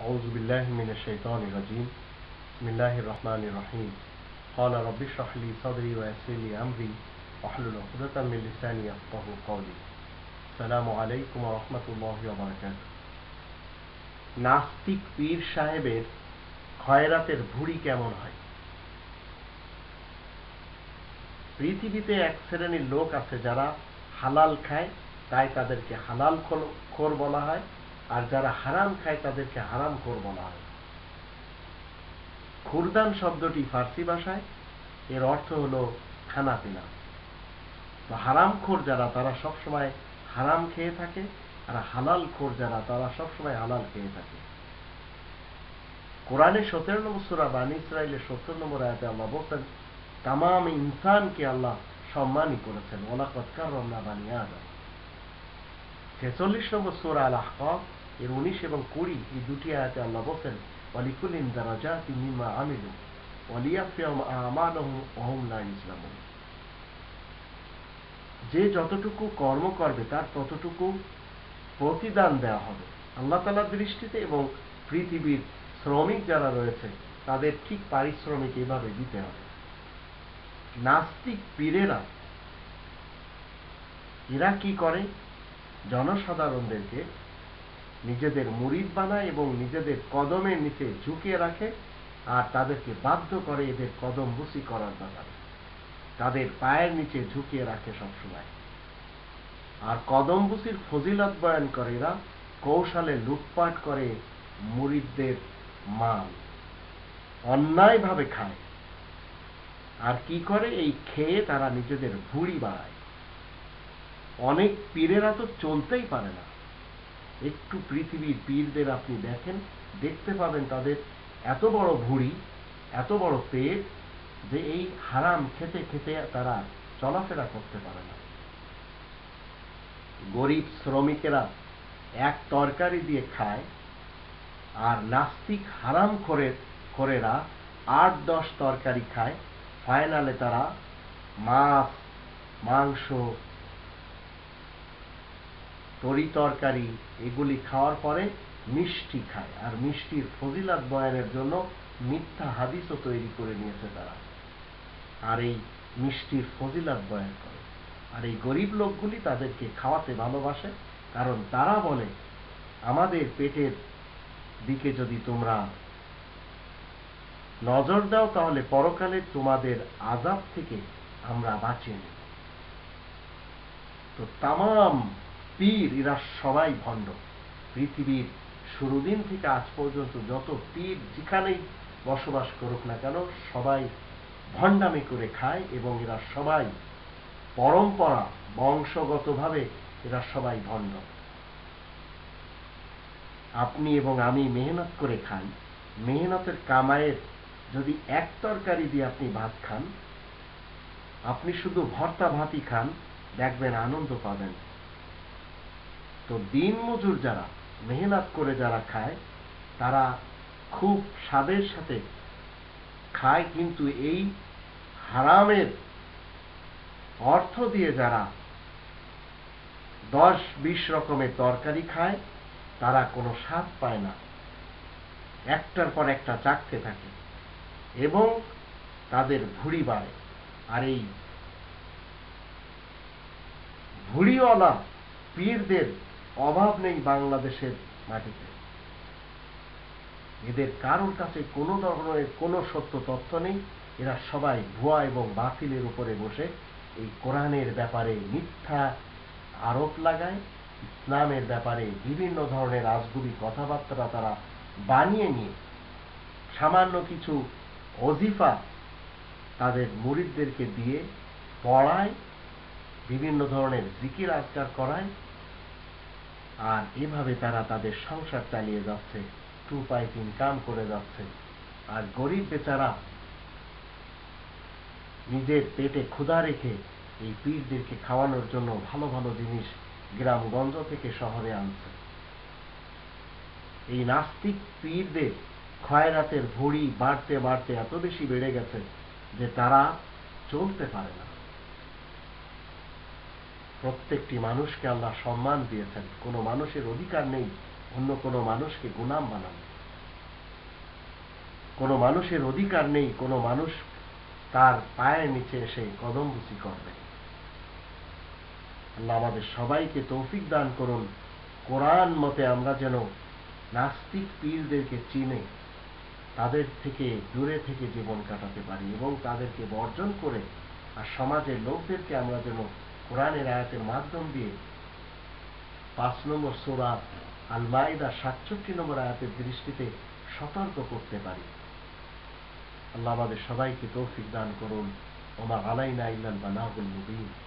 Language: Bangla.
أعوذ بالله من الشيطان الرجيم بسم الله الرحمن الرحيم قال رب اشرح لي صدري ويسر لي أمري واحلل عقدة من لساني يفقه قولي السلام عليكم ورحمة الله وبركاته নাস্তিক পীর সাহেবের খয়রাতের ভুড়ি কেমন হয় পৃথিবীতে এক শ্রেণীর লোক আছে যারা হালাল খায় তাই তাদেরকে হালাল খোর বলা হয় আর যারা হারাম খায় তাদেরকে হারাম বলা হয়। খুরদান শব্দটি ফার্সি ভাষায়, এর অর্থ হল খানা পিনা। তো হারাম খোর যারা, তারা সবসময় হারাম খেয়ে থাকে, আর হালাল খোর যারা, তারা সবসময় হালাল খেয়ে থাকে। কোরআনে সতেরো নম্বর সুরা বানী ইসরায়েলের সত্তর নম্বর আয়াতে আল্লাহ বলছেন তাম ইনসানকে আল্লাহ সম্মানই করেছেন। ওলাকৎকার রমনা বানিয়ে আদম। ছেচল্লিশ নম্বর সুরা আল আহকাব এর উনিশ এবং কুড়ি এই দুটি আয়াতে আল্লাহ বলছেন অলিকুল ইন্দারাজা তিমিমা আমিলু অলিয়াফিয়াম যে যতটুকু কর্ম করবে, তার ততটুকু প্রতিদান দেওয়া হবে। আল্লাহ তালার দৃষ্টিতে এবং পৃথিবীর শ্রমিক যারা রয়েছে, তাদের ঠিক পারিশ্রমিক এভাবে দিতে হবে। নাস্তিক পীরেরা, এরা কি করে? জনসাধারণদেরকে নিজেদের মুরিদ বানায় এবং নিজেদের কদমের নিচে ঝুঁকিয়ে রাখে আর তাদেরকে বাধ্য করে এদের কদম বুসি করার ব্যাপারে। তাদের পায়ের নিচে ঝুঁকিয়ে রাখে সবসময়। আর কদম বুসির ফজিলত বয়ান করে এরা, কৌশলে লুটপাট করে মুরিদদের মাল। অন্যায়ভাবে খায়। আর কি করে? এই খেয়ে তারা নিজেদের ভুড়ি বাড়ায় অনেক পীরেরা তো চলতেই পারে না। একটু পৃথিবীর পীরদের আপনি দেখেন, দেখতে পাবেন তাদের এত বড় ভুড়ি, এত বড় পেট, যে এই হারাম খেতে খেতে তারা চলাফেরা করতে পারে না। গরিব শ্রমিকেরা এক তরকারি দিয়ে খায়, আর নাস্তিক হারাম করে করেরা আট দশ তরকারি খায়। ফাইনালে তারা মাছ, মাংস তরি তরকারি এগুলি খাওয়ার পরে মিষ্টি খায়। আর মিষ্টির ফজিলাত বয়ানের জন্য মিথ্যা হাদিসও তৈরি করে নিয়েছে তারা। আর এই মিষ্টির ফজিলাত বয়ান করে। আর এই গরিব লোকগুলি তাদেরকে খাওয়াতে ভালোবাসে, কারণ তারা বলে, আমাদের পেটের দিকে যদি তোমরা নজর দাও, তাহলে পরকালে তোমাদের আজাব থেকে আমরা বাঁচিয়ে নেব। তো তাম পীর এরা সবাই ভণ্ড। পৃথিবীর শুরুদিন থেকে আজ পর্যন্ত যত পীর যেখানেই বসবাস করুক না কেন, সবাই ভণ্ডামি করে খায় এবং এরা সবাই পরম্পরা বংশগতভাবে এরা সবাই ভণ্ড। আপনি এবং আমি মেহনত করে খাই। মেহনতের কামায়ের যদি এক তরকারি দিয়ে আপনি ভাত খান, আপনি শুধু ভর্তা ভাতই খান, দেখবেন আনন্দ পাবেন। তো দিন মজুর যারা, মেহনত করে যারা খায়, তারা খুব স্বাদের সাথে খায়, কিন্তু এই হারামের অর্থ দিয়ে যারা দশ, বিশ রকমের তরকারি খায়, তারা কোনো স্বাদ পায় না। একটার পর একটা চাকতে থাকে এবং তাদের ভুড়ি বাড়ে। আর এই ভুড়িওয়ালা পীরদের অভাব নেই বাংলাদেশের মাটিতে। এদের কারোর কাছে কোনো ধরনের কোনো সত্য তথ্য নেই। এরা সবাই ভুয়া এবং বাতিলের উপরে বসে এই কোরআনের ব্যাপারে মিথ্যা আরোপ লাগায়। ইসলামের ব্যাপারে বিভিন্ন ধরনের আজগুবি কথাবার্তা তারা বানিয়ে নিয়ে সামান্য কিছু অজিফা তাদের মুরিদদেরকে দিয়ে পড়ায়, বিভিন্ন ধরনের জিকির আজকার করায়। আর এভাবে তারা তাদের সংসার চালিয়ে যাচ্ছে টু পাইপ ইনকাম করে যাচ্ছে। আর গরিব বেচারা নিজের পেটে ক্ষুধা রেখে এই পীরদেরকে খাওয়ানোর জন্য ভালো ভালো জিনিস গ্রামগঞ্জ থেকে শহরে আনছে। এই নাস্তিক পীরদের খয়রাতের ভুড়ি বাড়তে বাড়তে এত বেশি বেড়ে গেছে যে তারা চলতে পারে না। প্রত্যেকটি মানুষকে আল্লাহ সম্মান দিয়েছেন। কোনো মানুষের অধিকার নেই, অন্য কোনো মানুষকে গুনাম বানানো কোনো মানুষের অধিকার নেই, কোনো মানুষ তার পায়ের নিচে এসে কদম বুসি করবে। আল্লাহ আমাদের সবাইকে তৌফিক দান করুন। কোরআন মতে আমরা যেন নাস্তিক পীরদেরকে চিনে, তাদের থেকে দূরে থেকে জীবন কাটাতে পারি এবং তাদেরকে বর্জন করে, আর সমাজের লোকদেরকে আমরা যেন কোরআনের আয়াতের মাধ্যম দিয়ে পাঁচ নম্বর সোরা আল মাইদা সাতষট্টি নম্বর আয়াতের দৃষ্টিতে সতর্ক করতে পারি। আল্লাহ আমাদের সবাইকে তৌফিক দান করুন। ওমা আলাইনা ইল্লাল বানাহুল মুবিন।